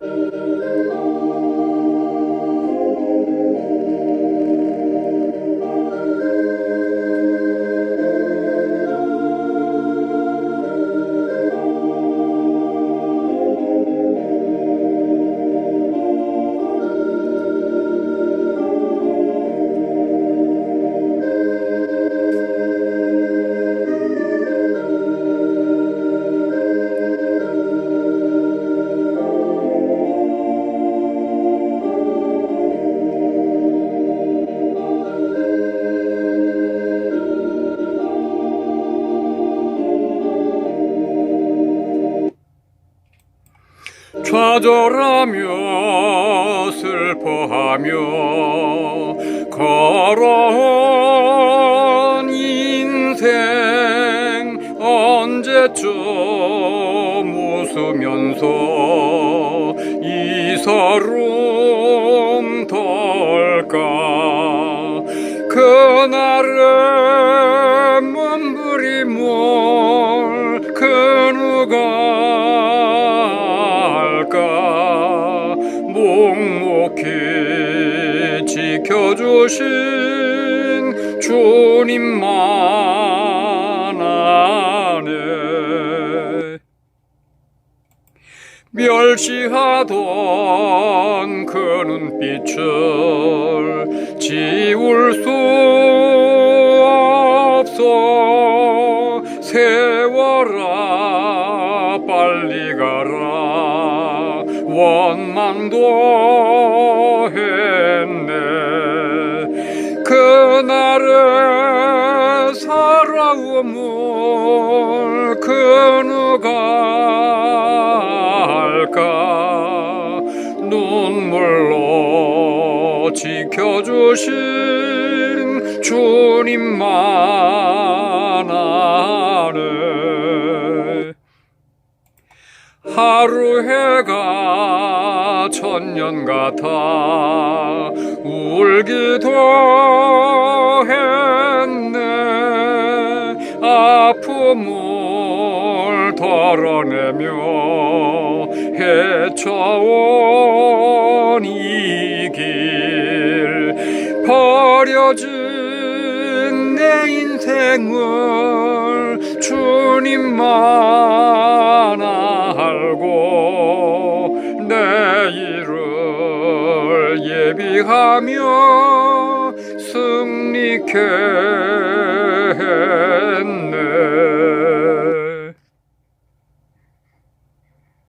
Música 좌절하며 슬퍼하며 걸어온 인생 언제쯤 웃으면서 이 서름 덜까? 그날의 몸부림을 그 누가 묵묵히 지켜주신 주님만 아네 멸시하던 그 눈빛을 지울 수 없어 세워라 빨리 가라 원망도 했네. 그날의 살아옴을 그 누가 알까? 눈물로 지켜주신 주님만 하루 해가 천년 같아 울기도 했네. 아픔을 덜어내며 헤쳐온 이 길. 버려진 내 인생을 주님만 예비하며 승리케